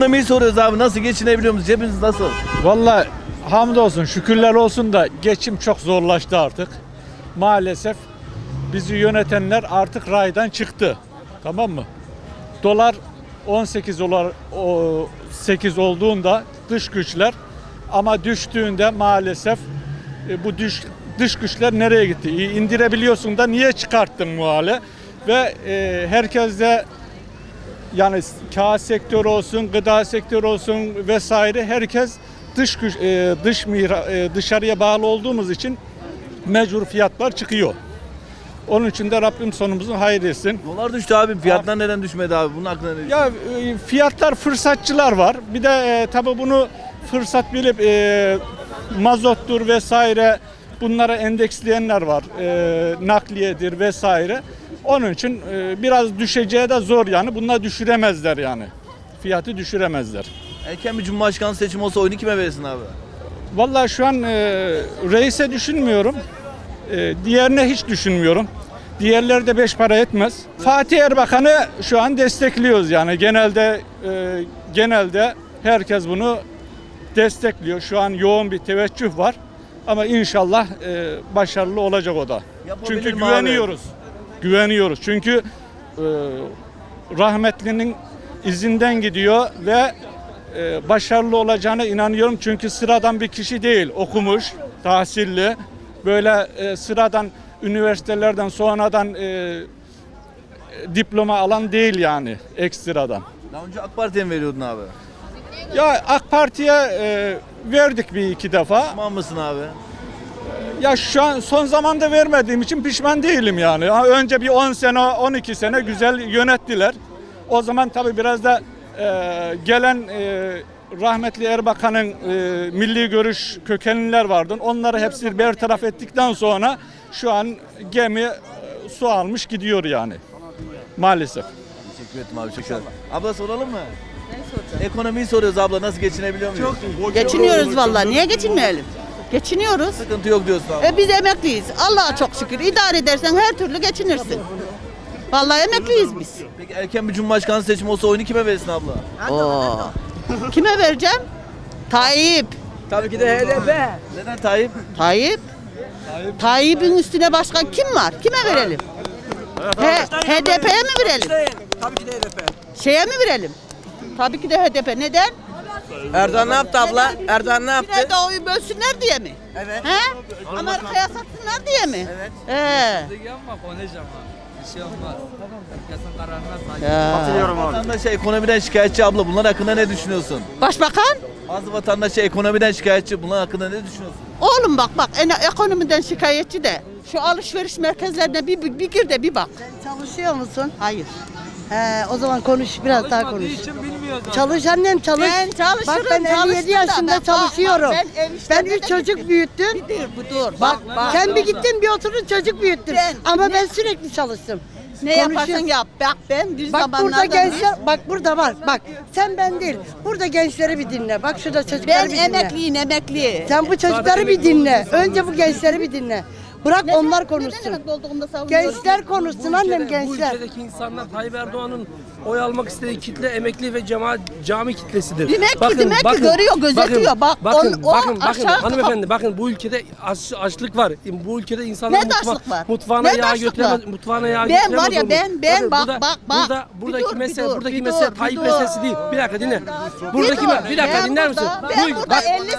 Ekonomiyi soruyoruz abi nasıl geçinebiliyor musunuz? Cebiniz nasıl? Vallahi hamdolsun şükürler olsun da geçim çok zorlaştı artık. Maalesef bizi yönetenler artık raydan çıktı. Tamam mı? Dolar 18 dolar o 8 olduğunda dış güçler ama düştüğünde maalesef e, bu düş, dış güçler nereye gitti? İndirebiliyorsun da niye çıkarttın bu? Ve e, herkes de yani kağıt sektörü olsun, gıda sektörü olsun vesaire herkes dış güç, e, dış e, dışarıya bağlı olduğumuz için mecbur fiyatlar çıkıyor. Onun için de Rabbim sonumuzu hayır etsin. Dolar düştü abi. Fiyatlar neden düşmedi abi? Bunun hakkında ne Ya e, fiyatlar fırsatçılar var. Bir de e, tabii bunu fırsat bilip e, mazottur vesaire bunlara endeksleyenler var. E, nakliyedir vesaire. Onun için e, biraz düşeceği de zor yani. Bunlar düşüremezler yani. Fiyatı düşüremezler. Erken bir cumhurbaşkanı seçimi olsa oyunu kime verirsin abi? Vallahi şu an e, reise düşünmüyorum. E, diğerine hiç düşünmüyorum. Diğerleri de beş para etmez. Fatih Erbakan'ı şu an destekliyoruz yani genelde e, genelde herkes bunu destekliyor. Şu an yoğun bir teveccüh var. Ama inşallah e, başarılı olacak o da. Yapabilir Çünkü mi abi? güveniyoruz. Güveniyoruz. Çünkü e, rahmetlinin izinden gidiyor ve e, başarılı olacağına inanıyorum. Çünkü sıradan bir kişi değil. Okumuş, tahsilli. Böyle e, sıradan üniversitelerden sonradan e, diploma alan değil yani ekstradan. Daha önce AK Parti'ye mi veriyordun abi? Ya AK Parti'ye e, verdik bir iki defa. Pişman mısın abi? Ya şu an son zamanda vermediğim için pişman değilim yani. Ha, Önce bir 10 sene, 12 sene güzel yönettiler. O zaman tabii biraz da e, gelen e, rahmetli Erbakan'ın e, milli görüş kökenliler vardı. Onları hepsini bertaraf ettikten sonra şu an gemi e, su almış gidiyor yani. Maalesef. Teşekkür ederim abi. Abla soralım mı? Ekonomiyi soruyoruz abla nasıl geçinebiliyor muyuz? Geçiniyoruz vallahi. Niye geçinmeyelim? Geçiniyoruz. Sıkıntı yok diyorsun abi. E biz emekliyiz. Allah'a çok şükür. İdare edersen her türlü geçinirsin. Vallahi emekliyiz biz. Peki erken bir cumhurbaşkanı seçimi olsa oyunu kime verirsin abla? Oo. Kime vereceğim? Tayyip. Tabii ki de HDP. Neden Tayyip? Tayyip. Tayyip'in üstüne başka kim var? Kime verelim? He, HDP'ye mi verelim? Tabii ki de HDP. Şeye mi verelim? Tabii ki de HDP. Neden? Erdoğan ne yaptı abla? Erdoğan ne yaptı? Oyu bölsünler diye mi? Evet. He? Amerika'ya satsınlar diye mi? Evet. He. Yapma konuşma. Bir şey olmaz. Herkesin kararına saygı. Ya. Vatandaş ekonomiden şikayetçi abla. Bunlar hakkında ne düşünüyorsun? Başbakan? Bazı vatandaş ekonomiden şikayetçi. Bunlar hakkında ne düşünüyorsun? Oğlum bak bak en ekonomiden şikayetçi de şu alışveriş merkezlerine bir, bir, bir gir de bir bak. Çalışıyor musun? Hayır. He, o zaman konuş biraz daha konuş. için bilmiyor zaten. Çalış annem çalış. Ben çalışırım, Bak ben 57 çalıştım da yaşında bak, çalışıyorum. bak, ben ev ben üç de çocuk gittim. büyüttüm. Bir dur, bir dur. Bak, Bak, bak. sen bir gittin bir oturdun çocuk büyüttün. Ben- Ama ne- ben sürekli çalıştım. Ne yaparsan yap. Bak ben bir Bak zamanlarda... burada gençler, bak burada var. Bak sen ben değil. Burada gençleri bir dinle. Bak şurada çocukları Ben bir dinle. emekliyim, emekli. Sen bu çocukları bir dinle. Önce bu gençleri bir dinle. Bırak Neden- onlar konuşsun. savunuyorsun? Gençler konuşsun annem Bu gençler. ülkedeki insanlar Tayyip Erdoğan'ın oy almak istediği kitle emekli ve cemaat cami kitlesidir. Demek ki- demek ki görüyor, gözetiyor. Bak, bakın, on- o bakın, bakın hanımefendi bakın bu ülkede aç, açlık var. Bu ülkede insanlar açlık var? mutfağına Ne yağ götüremez, mutfağına yağ Ben götüremez var ya, olmuş. ben- ben Bakın bak, bak, bak. Burada, buradaki dur, bir mesele, dur, buradaki bir mesele dur, Tayyip dur. meselesi değil. Bir dakika dinle. Buradaki dur, bir dakika ben dinler misin? burada- ben burada bak- 50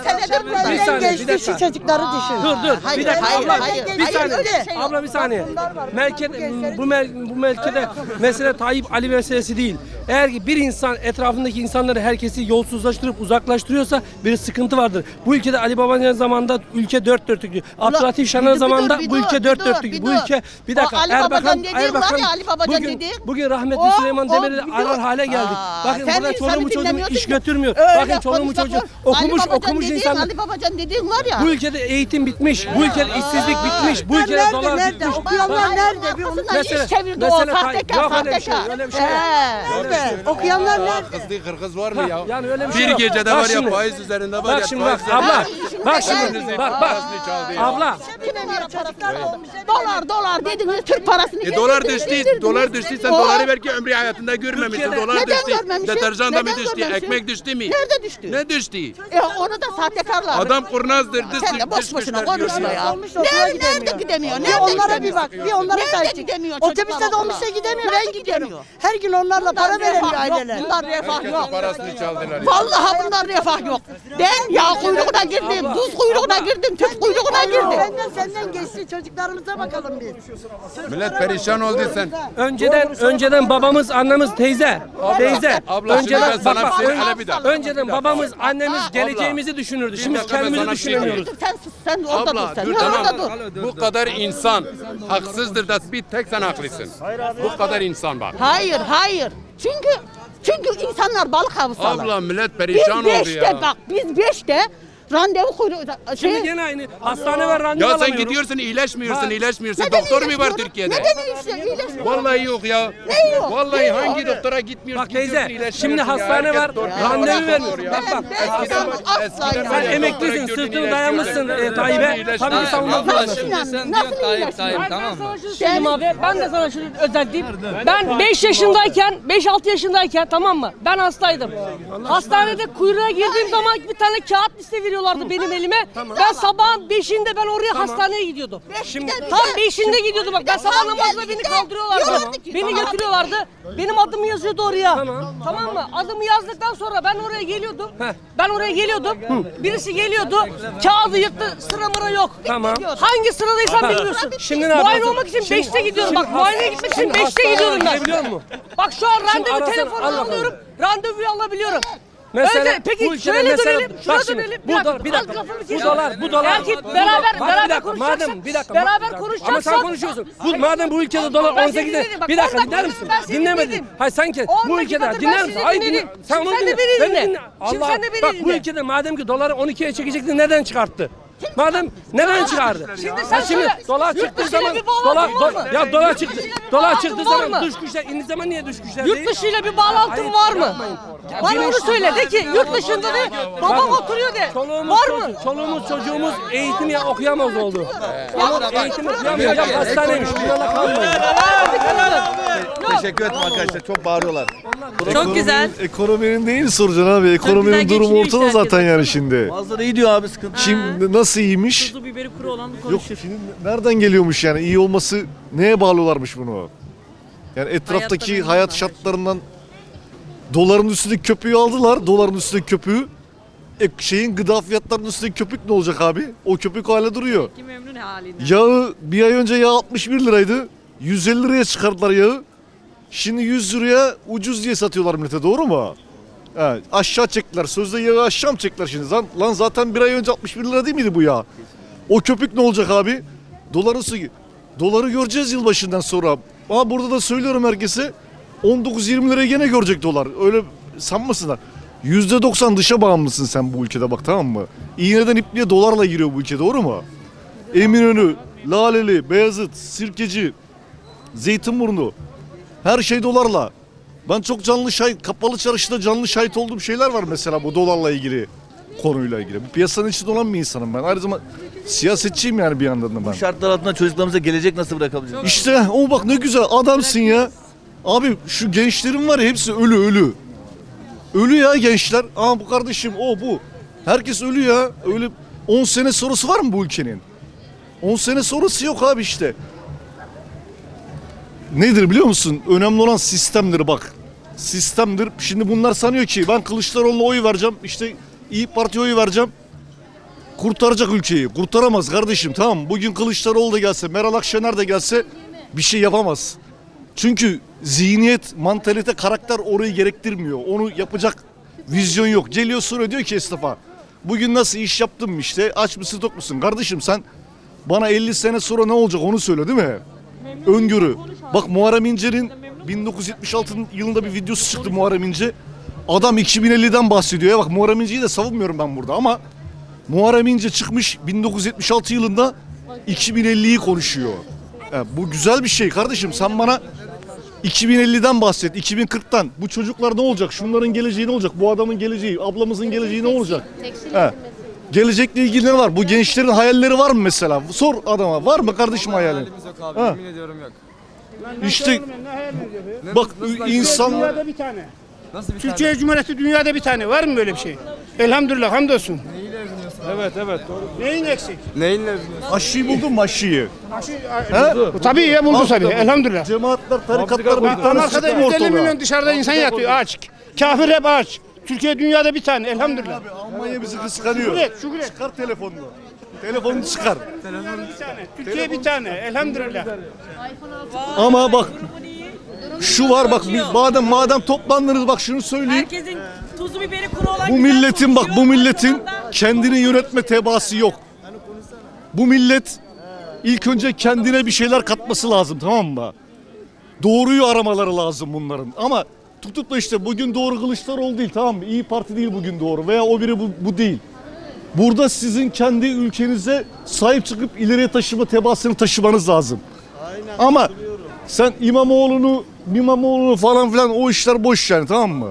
senedir gençli dakika. şu çocukları düşün. Dur dur. Bir dakika hayır, abla. Bir hayır, saniye. öyle bir şey yok. abla bir saniye. bunlar var. Melke, Bu gençleri bu, mel, bu melkede mesele Tayyip Ali meselesi değil. Eğer ki bir insan etrafındaki insanları herkesi yolsuzlaştırıp uzaklaştırıyorsa bir sıkıntı vardır. Bu ülkede Ali Babacan zamanında ülke dört dörtlüktü. Abdülhatif bir zamanında bu ülke dört dörtlüktü. Bu ülke bir dakika Erbakan Babacan dediğin var Erbakan ya, Ali Babacan bugün, bugün rahmetli Süleyman Demirel'i arar hale geldik. Bakın burada çoluğumu çocuğumu dinlemiyorsun iş götürmüyor. Bakın çoluğumu konuş. okumuş okumuş insanlar. Ali Babacan dediğin var ya. Bu ülkede eğitim bitmiş. Bu ülkede işsizlik bitmiş. Bu ülkede Nerede, dolar nerede? bitmiş. Okuyanlar Bak- nerede? Bir onu Mesele- iş çevirdi o sahtekar, yok öyle bir şey, sahtekar. öyle bir şey. He. Nerede? Okuyanlar nerede? Kızdı kırkız var mı ya? Yani öyle bir şey Bir yok. gecede Bak var ya şimdi, faiz üzerinde var Bak ya şimdi bak faiz üzerinde- abla. Bak şimdi bak bak. Parasını çaldı ya. Abla. Kime Çocuklar parası. Dolar dolar dediniz Türk parasını E dolar getirdiniz, düştü, getirdiniz. dolar düştü. Sen O- doları belki ömrü hayatında görmemişsin. Türkiye'de- Dolar Neden düştü. görmemişim? Deterjan da mı Neden düştü? görmemişim? Ekmek düştü mü? Nerede düştü? Ne düştü? E, onu da sahtekarlar. Adam kurnazdır. Dış, Sen de boş dış boşuna güçler konuşma ya. Olmuş, okula Nerede, gidemiyor. nerede gidemiyor? Bir Nerede onlara gidemiyor? bir bak, bir onlara Nerede sahip çık. gidemiyor çocuklar Otobüste okula? dolmuşa gidemiyor, ben gidiyorum. gidemiyor? Her gün onlarla para veremiyor refah yok, aileler. Bunlar refah yok. Parasını çaldılar. ya. Vallahi bunlar refah yok. Ben yağ kuyruğuna girdim, tuz kuyruğuna girdim, tüp kuyruğuna girdim. Benden senden geçti çocuklarımıza bakalım biz. Millet perişan oldu sen. Önceden önceden babamız, annemiz, teyze, teyze. abla, şimdi ben önceden sana bak, bak, bir şey- ön- hele bir dakika. önceden babamız, annemiz geleceğimizi düşünürdü. Şimdi dakika, ben kendimizi sana bir şey düşünemiyoruz. Sen sus, sen orada Abla dur sen. dur Ya orada tamam. dur. Bu kadar insan haksızdır da bir tek sen haklısın. Bu kadar insan bak. Hayır, hayır. Çünkü çünkü insanlar balık avsalar. Abla millet Biz perişan oldu beşte ya. bak biz beşte randevu kuyruğu Şimdi şey, gene aynı. Hastane var randevu Ya sen alamıyorum. gidiyorsun iyileşmiyorsun, Ha. iyileşmiyorsun. Neden Doktor mu var iyileşmiyorum? Türkiye'de? Neden iyileşmiyorum? iyileşmiyorum? Vallahi yok ya. Ne yok? Vallahi Ne yok? hangi doktora gitmiyorsun? Bak teyze, iyileşmiyorsun şimdi ya. hastane Herkes var, doktor. randevu Ya. vermiyor. Ya. Bak bak. Ben Eskiden- asla eskiden yani. Sen doktora emeklisin, gördün, sırtını dayamışsın e, Tayyip'e. Tabii ki savunmak Nasıl zorundasın. yani? Nasıl iyileşmiyorum? tamam mı? Ben, abi ben de sana şunu özetleyeyim. Ben 5 yaşındayken, 5-6 yaşındayken tamam mı? Ben hastaydım. Hastanede kuyruğa girdiğim zaman bir tane kağıt liste veriyorlardı benim elime. Ben sabahın 5'inde ben oraya hastaneye gidiyordum. Şimdi Beşte Tam 5'inde gidiyordum bak. Ben sabah namazına beni kaldırıyorlardı. Beni götürüyorlardı. Benim adımı yazıyordu oraya. Tamam. mı? Adımı yazdıktan sonra ben oraya geliyordum. Ben oraya geliyordum. Birisi geliyordu. Kağıdı yırttı. Sıra mıra yok. Tamam. Hangi sıradaysan bilmiyorsun. Şimdi ne Muayene yapıyorsun? olmak için Şimdi- 5'te gidiyorum. şimdi Bak muayeneye gitmek için şimdi 5'te hastaneye gidiyorum ben. gidebiliyor musun? Bak şu an randevu arasana, telefonu al bakalım. alıyorum. Randevuyu alabiliyorum. Mesela Önce, peki bu ülkede şöyle mesela- dönelim. bak Şuna şimdi, dönelim. bu dolar- bir al dakika. lafımı Bu kes. dolar- bu dolar- Belki bu- beraber Bak, beraber bir dakika, konuşacaksak. madem bir dakika Beraber bak-. Ama sen konuşuyorsun. Bu madem bu ülkede dolar Ben 18 seni dinledim. Bak, bir dakika on dinler misin? ben seni Dinlemedin. dinledim. Hayır sanki On bu ülkede dakikadır dinler ben misin? seni Hayır dinledim. dinle. Sen Şimdi onu sen de dinle. beni Beni dinle. dinle. Şimdi Allah sen de beni bak bu dinle. ülkede madem ki doları 12'ye çekecekti neden çıkarttı? Madem neden çıkardı? Şimdi sen şimdi dolar çıktığı zaman dolar ya dolar çıktı. Dolar çıktığı zaman mı? dış güçler indiği zaman niye dış güçler? Yurt dışıyla bir bağlantın var mı? Bana onu söyle de ki yurt dışında de babam oturuyor de. Var mı? çoluğumuz çocuğumuz eğitim ya okuyamaz oldu. Ama eğitim okuyamayacak hastaneymiş. Bunlarla kalmayın. Teşekkür ederim arkadaşlar. Çok bağırıyorlar. Çok güzel. Ekonominin değil soracaksın abi. Ekonominin durumu ortada zaten yani şimdi. Bazıları iyi diyor abi sıkıntı. Şimdi nasıl iyiymiş? Tuzu biberi kuru olan Yok konuşur. şimdi nereden geliyormuş yani iyi olması neye bağlıyorlarmış bunu? Yani etraftaki hayat şartlarından doların üstündeki köpüğü aldılar. Doların üstündeki köpüğü. E, şeyin gıda fiyatlarının üstündeki köpük ne olacak abi? O köpük hala duruyor. Kim memnun halinden. Yağı bir ay önce yağ 61 liraydı. 150 liraya çıkardılar yağı. Şimdi 100 liraya ucuz diye satıyorlar millete doğru mu? He, aşağı çektiler. Sözde yağı aşağı mı çektiler şimdi? Lan, lan zaten bir ay önce 61 lira değil miydi bu yağ? O köpük ne olacak abi? Doların su... Doları göreceğiz yılbaşından sonra. Ama burada da söylüyorum herkese 19-20 liraya gene görecek dolar. Öyle sanmasınlar. %90 dışa bağımlısın sen bu ülkede bak tamam mı? İğneden ipliğe dolarla giriyor bu ülke doğru mu? Eminönü, Laleli, Beyazıt, Sirkeci, Zeytinburnu. Her şey dolarla. Ben çok canlı şahit, kapalı çarşıda canlı şahit olduğum şeyler var mesela bu dolarla ilgili konuyla ilgili. Bu piyasanın içinde olan bir insanım ben. Aynı zamanda siyasetçiyim yani bir yandan da ben. Bu şartlar altında çocuklarımıza gelecek nasıl bırakabiliriz? İşte o bak ne güzel adamsın ya. Abi şu gençlerin var ya hepsi ölü ölü. Ölü ya gençler. Aa bu kardeşim o bu. Herkes ölü ya. Öyle 10 sene sonrası var mı bu ülkenin? 10 sene sonrası yok abi işte. Nedir biliyor musun? Önemli olan sistemdir bak. Sistemdir. Şimdi bunlar sanıyor ki ben Kılıçdaroğlu'na oy vereceğim. İşte İyi Parti'ye oy vereceğim. Kurtaracak ülkeyi. Kurtaramaz kardeşim tamam? Bugün Kılıçdaroğlu da gelse, Meral Akşener de gelse bir şey yapamaz. Çünkü zihniyet, mantalite, karakter orayı gerektirmiyor. Onu yapacak vizyon yok. Geliyor soruyor diyor ki esnafa. Bugün nasıl iş yaptın mı işte? Aç mısın tok musun? Kardeşim sen bana 50 sene sonra ne olacak onu söyle değil mi? Öngörü. Bak Muharrem İnce'nin 1976 yılında bir videosu çıktı Muharrem İnce. Adam 2050'den bahsediyor ya. Bak Muharrem İnce'yi de savunmuyorum ben burada ama Muharrem İnce çıkmış 1976 yılında 2050'yi konuşuyor. Ya bu güzel bir şey kardeşim. Sen bana 2050'den bahset, 2040'tan. Bu çocuklar ne olacak? Şunların geleceği ne olacak? Bu adamın geleceği, ablamızın geleceği ne olacak? He. Gelecekle ilgili ne var? Bu gençlerin hayalleri var mı mesela? Sor adama. Var mı kardeşim hayalin? Ha. Yemin ediyorum yok. İşte bak insan Dünyada bir tane. Nasıl bir Türkiye Cumhuriyeti dünyada bir tane. Var mı böyle bir şey? Elhamdülillah hamdolsun. Evet evet doğru. Neyin eksik? Neyinle aşıyı buldun mu aşıyı? Ha? Tabii ya buldu tabii. Elhamdülillah. Cemaatler, tarikatlar bir tane arkada çıktı 150 ortalığa. milyon dışarıda insan yatıyor aç. Kafir hep aç. Türkiye dünyada bir tane elhamdülillah. Abi Almanya bizi kıskanıyor. Şükret, şükret. Çıkar telefonunu. Telefonunu çıkar. Bir tane. Türkiye bir tane elhamdülillah. Ama bak şu var bak madem madem toplandınız bak şunu söyleyeyim. Herkesin tuzu biberi kuru olan Bu güzel milletin bak bu konuşuyor. milletin kendini yönetme tebaası yok. Bu millet ilk önce kendine bir şeyler katması lazım tamam mı? Doğruyu aramaları lazım bunların. Ama tutup da işte bugün doğru Kılıçdaroğlu değil tamam mı? İyi Parti değil bugün doğru veya o biri bu, bu değil. Burada sizin kendi ülkenize sahip çıkıp ileriye taşıma tebaasını taşımanız lazım. Ama sen İmamoğlu'nu, İmamoğlu'nu falan filan o işler boş yani tamam mı?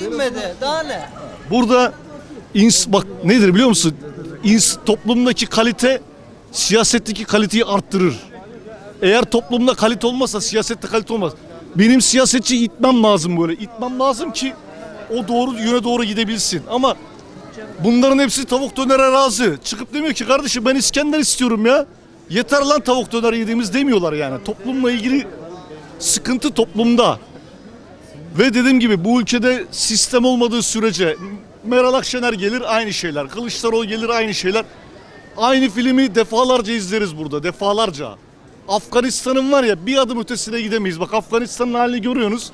Dinmedi. Daha ne? Burada ins bak nedir biliyor musun? İns toplumdaki kalite siyasetteki kaliteyi arttırır. Eğer toplumda kalite olmazsa siyasette kalite olmaz. Benim siyasetçi itmem lazım böyle. İtmem lazım ki o doğru yöne doğru gidebilsin. Ama bunların hepsi tavuk dönere razı. Çıkıp demiyor ki kardeşim ben İskender istiyorum ya. Yeter lan tavuk döner yediğimiz demiyorlar yani. Toplumla ilgili sıkıntı toplumda. Ve dediğim gibi bu ülkede sistem olmadığı sürece Meral Akşener gelir aynı şeyler. Kılıçdaroğlu gelir aynı şeyler. Aynı filmi defalarca izleriz burada defalarca. Afganistan'ın var ya bir adım ötesine gidemeyiz. Bak Afganistan'ın halini görüyorsunuz.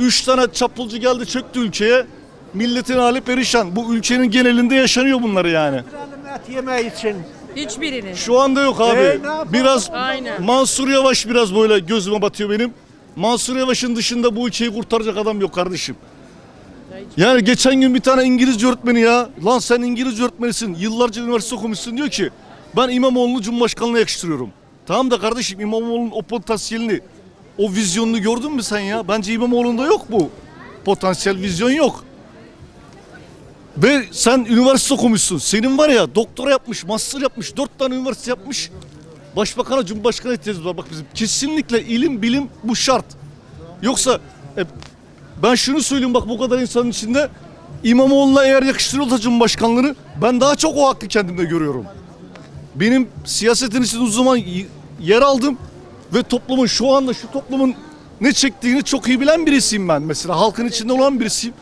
Üç tane çapulcu geldi çöktü ülkeye. Milletin hali perişan. Bu ülkenin genelinde yaşanıyor bunları yani. Hiçbirini. Şu anda yok abi. Biraz Aynen. Mansur Yavaş biraz böyle gözüme batıyor benim. Mansur Yavaş'ın dışında bu ülkeyi kurtaracak adam yok kardeşim. Yani geçen gün bir tane İngilizce öğretmeni ya. Lan sen İngilizce öğretmenisin. Yıllarca üniversite okumuşsun diyor ki. Ben İmamoğlu'nu Cumhurbaşkanlığına yakıştırıyorum. Tamam da kardeşim İmamoğlu'nun o potansiyelini, o vizyonunu gördün mü sen ya? Bence İmamoğlu'nda yok bu. Potansiyel vizyon yok. Ve sen üniversite okumuşsun. Senin var ya doktora yapmış, master yapmış, dört tane üniversite yapmış. Başbakana, cumhurbaşkanı ihtiyacımız var. Bak bizim kesinlikle ilim, bilim bu şart. Yoksa e, ben şunu söyleyeyim bak bu kadar insanın içinde İmamoğlu'na eğer yakıştırılırsa cumhurbaşkanlığını ben daha çok o hakkı kendimde görüyorum. Benim siyasetin içinde uzun zaman yer aldım ve toplumun şu anda şu toplumun ne çektiğini çok iyi bilen birisiyim ben mesela. Halkın içinde olan birisiyim.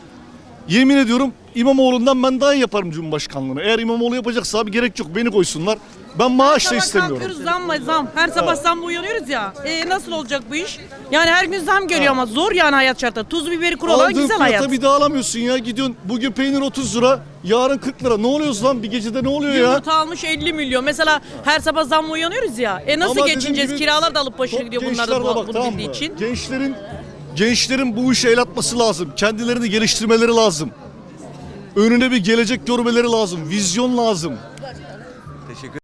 Yemin ediyorum İmamoğlu'ndan ben daha iyi yaparım Cumhurbaşkanlığını. Eğer İmamoğlu yapacaksa abi gerek yok beni koysunlar. Ben maaş da Sabah istemiyorum. kalkıyoruz zamla zam. Her sabah zamla uyanıyoruz ya. E, nasıl olacak bu iş? Yani her gün zam geliyor ama zor yani hayat şartları. Tuz biberi kuru olan Aldığın güzel fiyata hayat. bir daha alamıyorsun ya. Gidiyorsun bugün peynir 30 lira, yarın 40 lira. Ne oluyoruz lan bir gecede ne oluyor ya? Yumurta almış 50 milyon. Mesela her sabah zamla uyanıyoruz ya. E nasıl Ama dediğim geçineceğiz? gibi Kiralar da alıp başını Çok gidiyor bunlar gençler da bu, bak, bunu tamam bildiği mı? için. Gençlerin gençlerin bu işe el atması lazım. Kendilerini geliştirmeleri lazım. Önüne bir gelecek görmeleri lazım. Vizyon lazım.